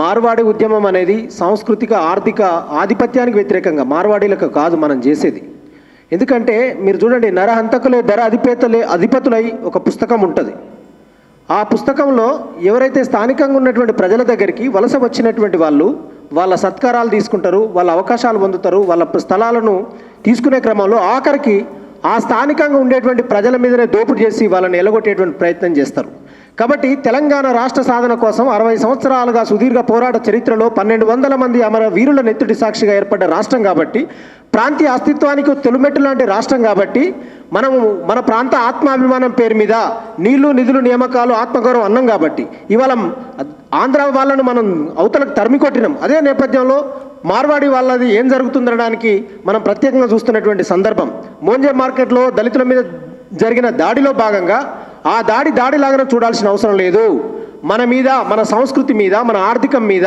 మార్వాడి ఉద్యమం అనేది సాంస్కృతిక ఆర్థిక ఆధిపత్యానికి వ్యతిరేకంగా మార్వాడీలకు కాదు మనం చేసేది. ఎందుకంటే మీరు చూడండి నరహంతకులే ధర అధిపేతలే అధిపతులై ఒక పుస్తకం ఉంటుంది. ఆ పుస్తకంలో ఎవరైతే స్థానికంగా ఉన్నటువంటి ప్రజల దగ్గరికి వలస వచ్చినటువంటి వాళ్ళు వాళ్ళ సత్కారాలు తీసుకుంటారు వాళ్ళ అవకాశాలు పొందుతారు వాళ్ళ స్థలాలను తీసుకునే క్రమంలో ఆఖరికి ఆ స్థానికంగా ఉండేటువంటి ప్రజల మీదనే దోపిడీ చేసి వాళ్ళని ఎలగొట్టేటువంటి ప్రయత్నం చేస్తారు. కాబట్టి తెలంగాణ రాష్ట్ర సాధన కోసం అరవై సంవత్సరాలుగా సుదీర్ఘ పోరాట చరిత్రలో పన్నెండు వందల మంది అమర వీరుల నెత్తుడి సాక్షిగా ఏర్పడ్డ రాష్ట్రం కాబట్టి ప్రాంతీయ అస్తిత్వానికి తొలిమెట్టు లాంటి రాష్ట్రం కాబట్టి మనము మన ప్రాంత ఆత్మాభిమానం పేరు మీద నీళ్ళు నిధులు నియామకాలు ఆత్మగౌరవం అన్నం కాబట్టి ఇవాళ ఆంధ్ర వాళ్ళను మనం అవతలకు తరిమి కొట్టినాం. అదే నేపథ్యంలో మార్వాడి వాళ్ళది ఏం జరుగుతుందనడానికి మనం ప్రత్యేకంగా చూస్తున్నటువంటి సందర్భం. మోంజే మార్కెట్లో దళితుల మీద జరిగిన దాడిలో భాగంగా ఆ దాడి దాడిలాగా చూడాల్సిన అవసరం లేదు. మన మీద మన సంస్కృతి మీద మన ఆర్థికం మీద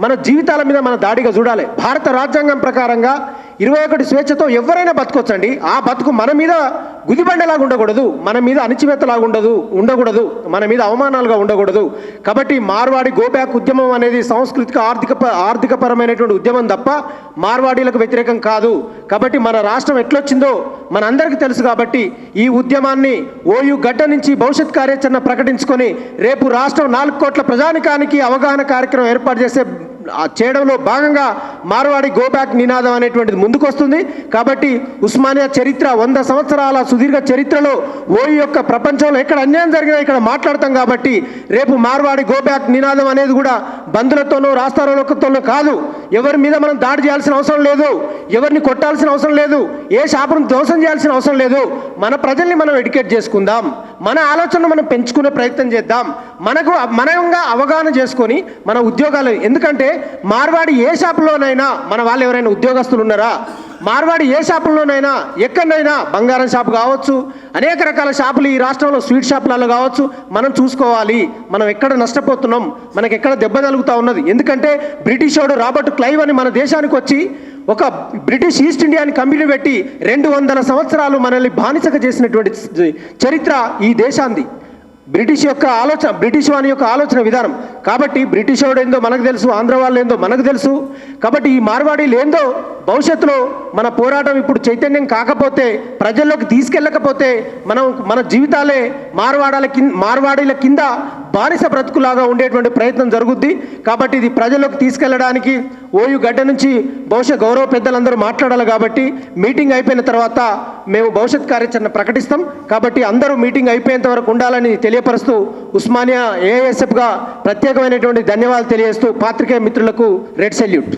మన జీవితాల మీద మన దాడిగా చూడాలి. భారత రాజ్యాంగం ప్రకారంగా ఇరవై ఒకటి స్వేచ్ఛతో ఎవరైనా బతకొచ్చండి. ఆ బతుకు మన మీద గుదిబండలాగా ఉండకూడదు. మన మీద అణిచివేతలాగా ఉండదు ఉండకూడదు. మన మీద అవమానాలుగా ఉండకూడదు. కాబట్టి మార్వాడి గోబ్యాక్ ఉద్యమం అనేది సాంస్కృతిక ఆర్థిక ఆర్థికపరమైనటువంటి ఉద్యమం తప్ప మార్వాడీలకు వ్యతిరేకం కాదు. కాబట్టి మన రాష్ట్రం ఎట్లొచ్చిందో మన అందరికీ తెలుసు కాబట్టి ఈ ఉద్యమాన్ని ఓయు గడ్డ నుంచి భవిష్యత్ కార్యాచరణ ప్రకటించుకొని రేపు రాష్ట్రం నాలుగు కోట్ల ప్రజానికానికి అవగాహన కార్యక్రమం ఏర్పాటు చేసే చేయడంలో భాగంగా మార్వాడి గోబ్యాక్ నినాదం అనేటువంటిది ముందుకొస్తుంది. కాబట్టి ఉస్మానియా చరిత్ర వంద సంవత్సరాల సుదీర్ఘ చరిత్రలో ఓయి యొక్క ప్రపంచంలో ఎక్కడ అన్యాయం జరిగినా ఇక్కడ మాట్లాడతాం కాబట్టి రేపు మార్వాడి గోబ్యాక్ నినాదం అనేది కూడా బంధులతోనో రాస్తారోలతోనో కాదు. ఎవరి మీద మనం దాడి చేయాల్సిన అవసరం లేదు. ఎవరిని కొట్టాల్సిన అవసరం లేదు. ఏ షాపును ధ్వంసం చేయాల్సిన అవసరం లేదు. మన ప్రజల్ని మనం ఎడ్యుకేట్ చేసుకుందాం. మన ఆలోచనను మనం పెంచుకునే ప్రయత్నం చేద్దాం. మనకు మనంగా అవగాహన చేసుకొని మన ఉద్యోగాలు ఎందుకంటే మార్వాడి ఏ షాపులోనైనా మన వాళ్ళు ఎవరైనా ఉద్యోగస్తులు ఉన్నారా? మార్వాడి ఏ షాపుల్లోనైనా ఎక్కడైనా బంగారం షాపు కావచ్చు అనేక రకాల షాపులు ఈ రాష్ట్రంలో స్వీట్ షాపులలో కావచ్చు మనం చూసుకోవాలి. మనం ఎక్కడ నష్టపోతున్నాం? మనకి ఎక్కడ దెబ్బ తగులుతా ఉన్నది? ఎందుకంటే బ్రిటిష్ వాడు రాబర్ట్ క్లైవ్ అని మన దేశానికి వచ్చి ఒక బ్రిటిష్ ఈస్ట్ ఇండియాని కంపెనీ పెట్టి రెండు వందల సంవత్సరాలు మనల్ని బానిసగా చేసినటువంటి చరిత్ర ఈ దేశాంది. బ్రిటిష్ యొక్క ఆలోచన బ్రిటిష్ వాని యొక్క ఆలోచన విధానం. కాబట్టి బ్రిటిష్ వాడు ఏందో మనకు తెలుసు ఆంధ్ర వాళ్ళు ఏందో మనకు తెలుసు. కాబట్టి ఈ మార్వాడీలు ఏందో భవిష్యత్తులో మన పోరాటం ఇప్పుడు చైతన్యం కాకపోతే ప్రజల్లోకి తీసుకెళ్ళకపోతే మనం మన జీవితాలే మార్వాడాల కింద మార్వాడీల కింద బానిస బ్రతుకులాగా ఉండేటువంటి ప్రయత్నం జరుగుద్ది. కాబట్టి ఇది ప్రజల్లోకి తీసుకెళ్ళడానికి ఓయు గడ్డ నుంచి భవిష్యత్ గౌరవ పెద్దలందరూ మాట్లాడాలి కాబట్టి మీటింగ్ అయిపోయిన తర్వాత మేము భవిష్యత్ కార్యాచరణ ప్రకటిస్తాం. కాబట్టి అందరూ మీటింగ్ అయిపోయేంత వరకు ఉండాలని తెలియపరుస్తూ ఉస్మానియా ఏఎస్ఎఫ్గా ప్రత్యేకమైనటువంటి ధన్యవాదాలు తెలియజేస్తూ పాత్రికేయ మిత్రులకు రెడ్ సెల్యూట్.